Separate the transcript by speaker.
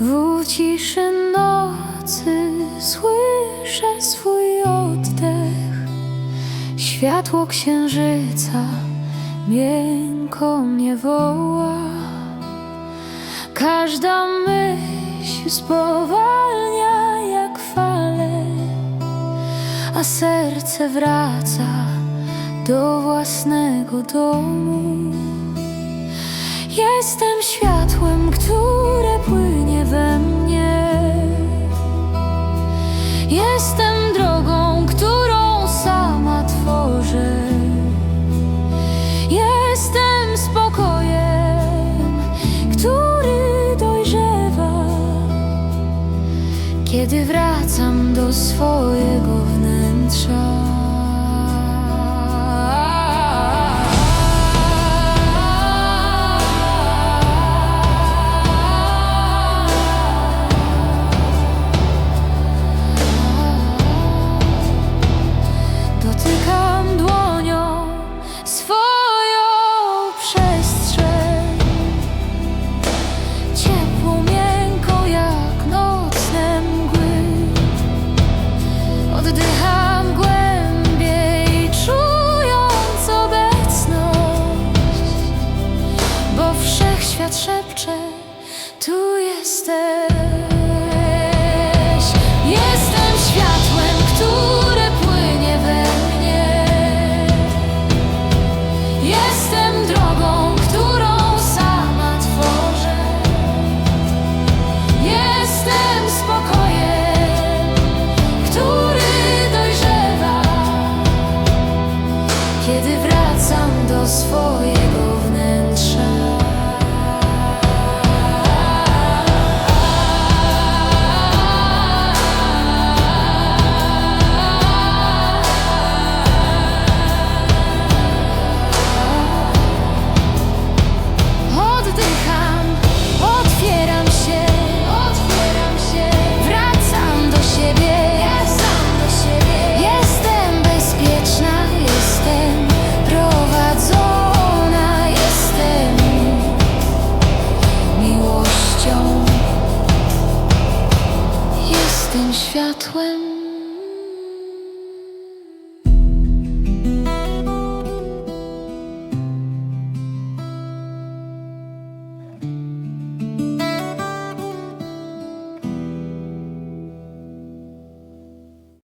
Speaker 1: W ciszy nocy słyszę swój oddech. Światło księżyca miękko mnie woła. Każda myśl spowalnia jak fale A serce wraca do własnego domu. Jestem świat Jestem drogą, którą sama tworzę. Jestem spokojem, który dojrzewa. Kiedy wracam do swojego wnętrza tu jesteś. Jestem światłem, które płynie we mnie. Jestem drogą, którą sama tworzę. Jestem spokojem, który dojrzewa. Kiedy wracam do swojego światłem